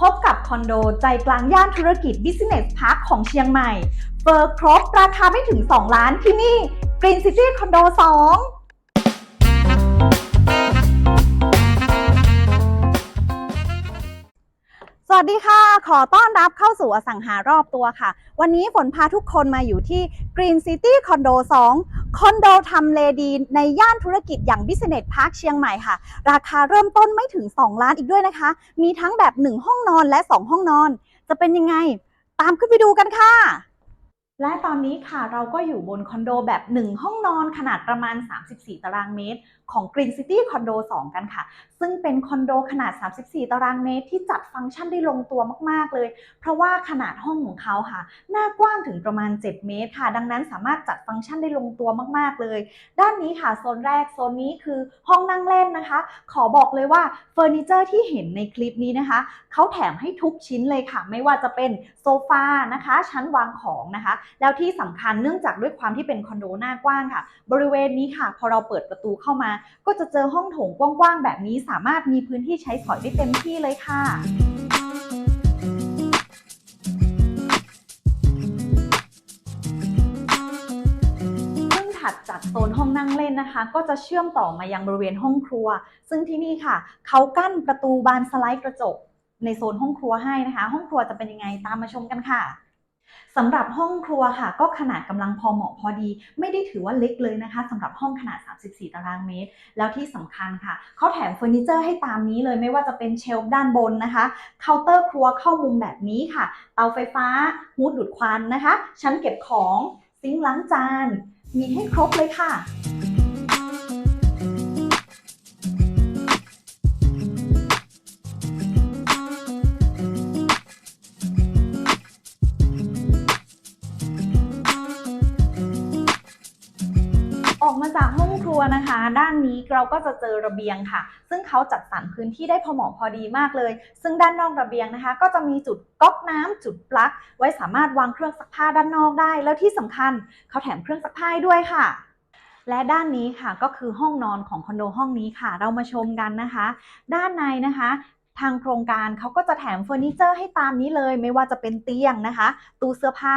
พบกับคอนโดใจกลางย่านธุรกิจ Business Park ของเชียงใหม่ เฟอร์ครบราคาไม่ถึง 2 ล้านที่นี่ Green City Condo 2 วัสดีค่ะ ขอต้อนรับเข้าสู่อสังหารอบตัวค่ะ วันนี้ฝนพาทุกคนมาอยู่ที่ Green City Condo 2 คอนโดทำเลดีในย่านธุรกิจอย่าง Business Park เชียงใหม่ค่ะ ราคาเริ่มต้นไม่ถึง 2 ล้านอีกด้วยนะคะ มีทั้งแบบ 1 ห้องนอนและ 2 ห้องนอน จะเป็นยังไง ตามขึ้นไปดูกันค่ะ และตอนนี้ค่ะเราก็อยู่บนคอนโดแบบ 1 ห้องนอนขนาดประมาณ 34 ตารางเมตรของ Green City คอนโด2 กันค่ะ ซึ่งเป็นคอนโดขนาด 34 ตารางเมตร ที่จัดฟังก์ชันได้ลงตัวมาก ๆ เลย เพราะว่าขนาดห้องของเขาค่ะ หน้ากว้างถึงประมาณ 7 เมตรค่ะ ดังนั้นสามารถจัดฟังก์ชันได้ลงตัวมาก ๆ เลย ด้านนี้ค่ะ โซนแรก โซนนี้คือห้องนั่งเล่นนะคะ ขอบอกเลยว่าเฟอร์นิเจอร์ที่เห็นในคลิปนี้นะคะ เขาแถมให้ทุกชิ้นเลยค่ะ ไม่ว่าจะเป็นโซฟานะคะ ชั้นวางของนะคะ แล้วที่สำคัญเนื่องจากด้วยความที่เป็นคอนโดหน้ากว้างค่ะ บริเวณนี้ค่ะ พอเราเปิดประตูเข้ามาก็จะเจอห้องโถงกว้างๆ แบบนี้สามารถมีพื้นที่ใช้สอยได้เต็มที่เลยค่ะซึ่งถัดจากโซนห้องนั่งเล่นนะคะ ก็จะเชื่อมต่อมายังบริเวณห้องครัว ซึ่งที่นี่ค่ะ เขากั้นประตูบานสไลด์กระจกในโซนห้องครัวให้นะคะ ห้องครัวจะเป็นยังไงตามมาชมกันค่ะ สำหรับห้องครัวค่ะ ก็ขนาดกำลังพอเหมาะพอดี ไม่ได้ถือว่าเล็กเลยนะคะสำหรับห้องขนาด 34 ตารางเมตร แล้วที่สำคัญค่ะเขาแถมเฟอร์นิเจอร์ให้ตามนี้เลยไม่ว่าจะเป็นเชลฟ์ด้านบนนะคะเคาน์เตอร์ครัวเข้ามุมแบบนี้ค่ะ เตาไฟฟ้าฮูดดูดควันนะคะ ชั้นเก็บของซิงค์ล้างจาน มีให้ครบเลยค่ะ นี้เราก็จะเจอระเบียงค่ะ ซึ่งเขาจัดสรรพื้นที่ได้พอเหมาะพอดีมากเลย ซึ่งด้านนอกระเบียงนะคะ ก็จะมีจุดก๊อกน้ำจุดปลั๊กไว้สามารถวางเครื่องซักผ้าด้านนอกได้ แล้วที่สำคัญเขาแถมเครื่องซักผ้าด้วยค่ะ และด้านนี้ค่ะก็คือห้องนอนของคอนโดห้องนี้ค่ะ เรามาชมกันนะคะ ด้านในนะคะทางโครงการเขาก็จะแถมเฟอร์นิเจอร์ให้ตามนี้เลย ไม่ว่าจะเป็นเตียงนะคะ ตู้เสื้อผ้า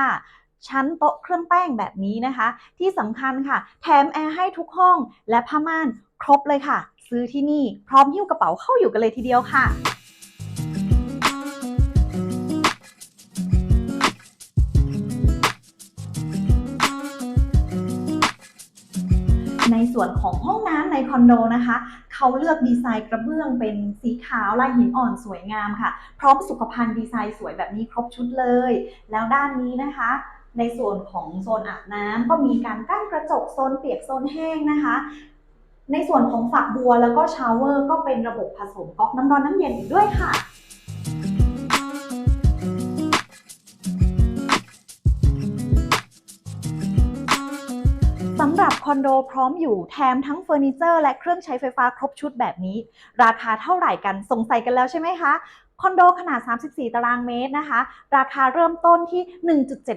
ชั้นโต๊ะเครื่องแป้งแบบนี้นะคะ ที่สำคัญค่ะ แถมแอร์ให้ทุกห้องและผ้าม่านครบเลยค่ะ ซื้อที่นี่พร้อมหิ้วกระเป๋าเข้าอยู่กันเลยทีเดียวค่ะในส่วนของห้องน้ำในคอนโดนะคะ เขาเลือกดีไซน์กระเบื้องเป็นสีขาวลายหินอ่อนสวยงามค่ะ พร้อมสุขภัณฑ์ดีไซน์สวยแบบนี้ครบชุดเลย แล้วด้านนี้นะคะ ในส่วนของโซนอาบน้ำก็มีการกั้นกระจกโซนเปียกโซนแห้งนะคะ ในส่วนของฝักบัวแล้วก็ชาวเวอร์ก็เป็นระบบผสมก๊อกน้ำร้อนน้ำเย็นอีกด้วยค่ะสำหรับคอนโดพร้อมอยู่แถมทั้งเฟอร์นิเจอร์และเครื่องใช้ไฟฟ้าครบชุดแบบนี้ ราคาเท่าไหร่กันสงสัยกันแล้วใช่ไหมคะ คอนโดขนาด 34 ตารางเมตรนะคะ ราคาเริ่มต้นที่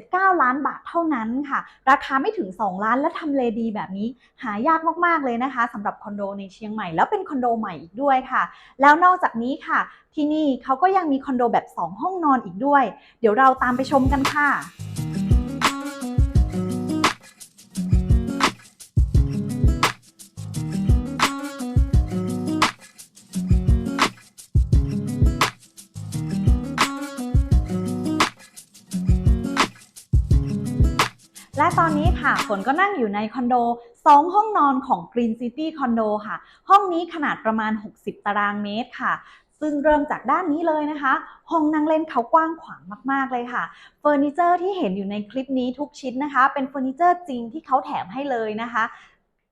1.79 ล้านบาทเท่านั้นค่ะ ราคาไม่ถึง 2 ล้านและทำเลดีแบบนี้ หายากมาก ๆ เลยนะคะสำหรับคอนโดในเชียงใหม่ แล้วเป็นคอนโดใหม่อีกด้วยค่ะ แล้วนอกจากนี้ค่ะ ที่นี่เขาก็ยังมีคอนโดแบบ 2 ห้องนอนอีกด้วย เดี๋ยวเราตามไปชมกันค่ะและ ตอนนี้ค่ะฝนก็นั่งอยู่ในคอนโด 2 ห้องนอนของ Green City คอนโดค่ะ ห้องนี้ขนาดประมาณ 60 ตารางเมตรค่ะ ซึ่งเริ่มจากด้านนี้เลยนะคะ ห้องนั่งเล่นเขากว้างขวางมาก ๆ เลยค่ะเฟอร์นิเจอร์ที่เห็นอยู่ในคลิปนี้ทุกชิ้นนะคะ เป็นเฟอร์นิเจอร์จริงที่เขาแถมให้เลยนะคะ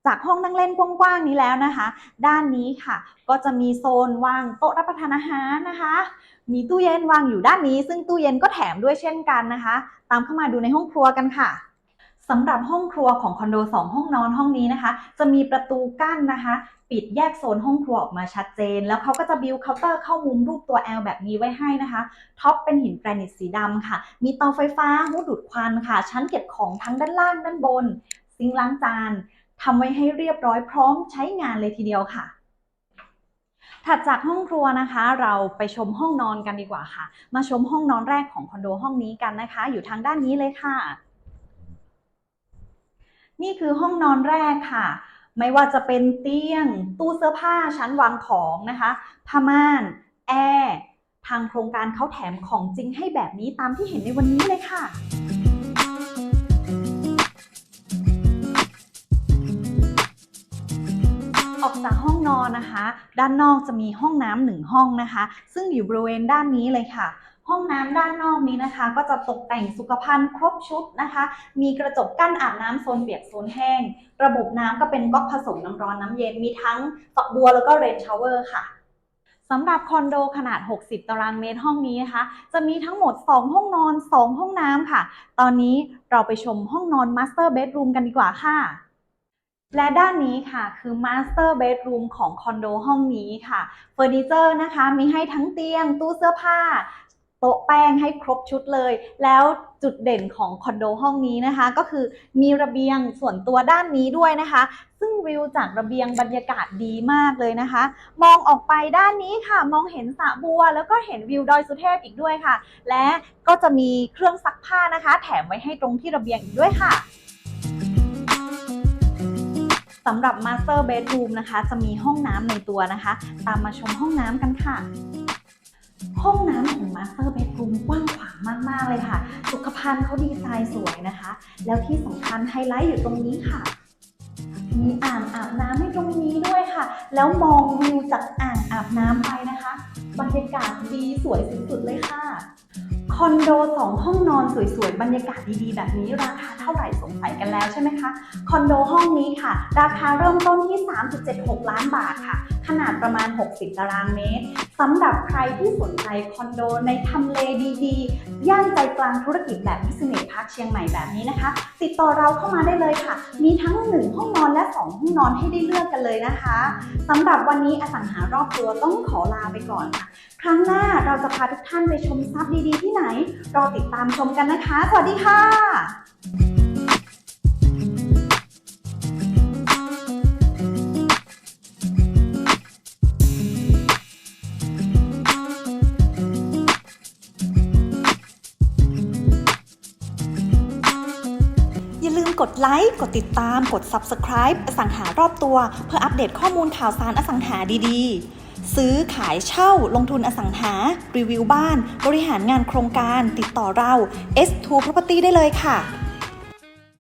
จากห้องนั่งเล่นกว้างๆนี้แล้วนะคะ ด้านนี้ค่ะ ก็จะมีโซนวางโต๊ะรับประทานอาหารนะคะ มีตู้เย็นวางอยู่ด้านนี้ ซึ่งตู้เย็นก็แถมด้วยเช่นกันนะคะ ตามเข้ามาดูในห้องครัวกันค่ะ สำหรับห้องครัวของคอนโด 2 ห้องนอนห้องนี้นะคะ จะมีประตูกั้นนะคะ ปิดแยกโซนห้องครัวออกมาชัดเจน แล้วเขาก็จะบิวเคาน์เตอร์เข้ามุมรูปตัว L แบบนี้ไว้ให้นะคะท็อปเป็นหินแกรนิตสีดำค่ะ มีเตาไฟฟ้าหูดูดควันค่ะ ชั้นเก็บของทั้งด้านล่างด้านบน ซิงล้างจานทำไว้ให้เรียบร้อยพร้อมใช้งานเลยทีเดียวค่ะถัดจากห้องครัวนะคะ เราไปชมห้องนอนกันดีกว่าค่ะ มาชมห้องนอนแรกของคอนโดห้องนี้กันนะคะ อยู่ทางด้านนี้เลยค่ะ นี่คือห้องนอนแรกค่ะ ไม่ว่าจะเป็นเตียง ตู้เสื้อผ้าชั้นวางของนะคะผ้าม่านแอร์ทางโครงการเขาแถมของจริงให้แบบนี้ตามที่เห็นในวันนี้เลยค่ะออกจากห้องนอนนะคะ ด้านนอกจะมีห้องน้ำหนึ่งห้องนะคะ ซึ่งอยู่บริเวณด้านนี้เลยค่ะ ห้องน้ำด้านนอกนี้นะคะ ก็จะตกแต่งสุขภัณฑ์ครบชุดนะคะ มีกระจกกั้นอาบน้ำโซนเปียกโซนแห้ง ระบบน้ำก็เป็นก๊อกผสมน้ำร้อนน้ำเย็นมีทั้งฝักบัวแล้วก็เรนชาวเวอร์ค่ะสำหรับคอนโดขนาด 60 ตารางเมตรห้องนี้นะคะ จะมีทั้งหมด 2 ห้องนอน 2 ห้องน้ำค่ะ ตอนนี้เราไปชมห้องนอน Master Bedroom กันดีกว่าค่ะ และด้านนี้ค่ะคือ Master Bedroom ของคอนโดห้องนี้ค่ะ เฟอร์นิเจอร์นะคะ มีให้ทั้งเตียง ตู้เสื้อผ้า โต๊ะแป้งให้ครบชุดเลย แล้วจุดเด่นของคอนโดห้องนี้นะคะ ก็คือมีระเบียงส่วนตัวด้านนี้ด้วยนะคะ ซึ่งวิวจากระเบียงบรรยากาศดีมากเลยนะคะ มองออกไปด้านนี้ค่ะ มองเห็นสระบัว แล้วก็เห็นวิวดอยสุเทพอีกด้วยค่ะ และก็จะมีเครื่องซักผ้านะคะ แถมไว้ให้ตรงที่ระเบียงอีกด้วยค่ะสำหรับ Master Bedroom นะคะ จะมีห้องน้ำในตัวนะคะ ตามมาชมห้องน้ำกันค่ะ ห้องน้ำของ Master Bedroom กว้างขวางมากๆเลยค่ะ สุขภัณฑ์เขาดีไซน์สวยนะคะ แล้วที่สำคัญไฮไลท์อยู่ตรงนี้ค่ะ มีอ่างอาบน้ำให้ตรงนี้ด้วยค่ะ แล้วมองวิวจากอ่างอาบน้ำไปนะคะ บรรยากาศดีสวยสุดๆเลยค่ะ คอนโด2ห้องนอนสวยๆ บรรยากาศดีๆ แบบนี้ราคาเท่าไหร่สงสัยกันแล้วใช่ไหมคะ คอนโดห้องนี้ค่ะ ราคาเริ่มต้นที่ 3.76 ล้านบาทค่ะ ขนาดประมาณ 60 ตารางเมตรสำหรับใครที่สนใจคอนโดในทำเลดีๆ ย่านใจกลางธุรกิจแบบบิสเนสพาร์คเชียงใหม่แบบนี้นะคะ ติดต่อเราเข้ามาได้เลยค่ะ มีทั้ง 1 ห้องนอนและ 2 ห้องนอนให้ได้เลือกกันเลยนะคะสำหรับวันนี้อสังหารอบตัวต้องขอลาไปก่อนค่ะ ครั้งหน้าเราจะพาทุกท่านไปชมทรัพย์ดีๆ ที่ไหน รอติดตามชมกันนะคะ สวัสดีค่ะ ไลค์กดติดตาม กด Subscribe อสังหารอบตัว เพื่ออัปเดตข้อมูลข่าวสารอสังหาดีๆ ซื้อขายเช่าลงทุนอสังหา รีวิวบ้าน บริหารงานโครงการ ติดต่อเรา S2 Property ได้เลยค่ะ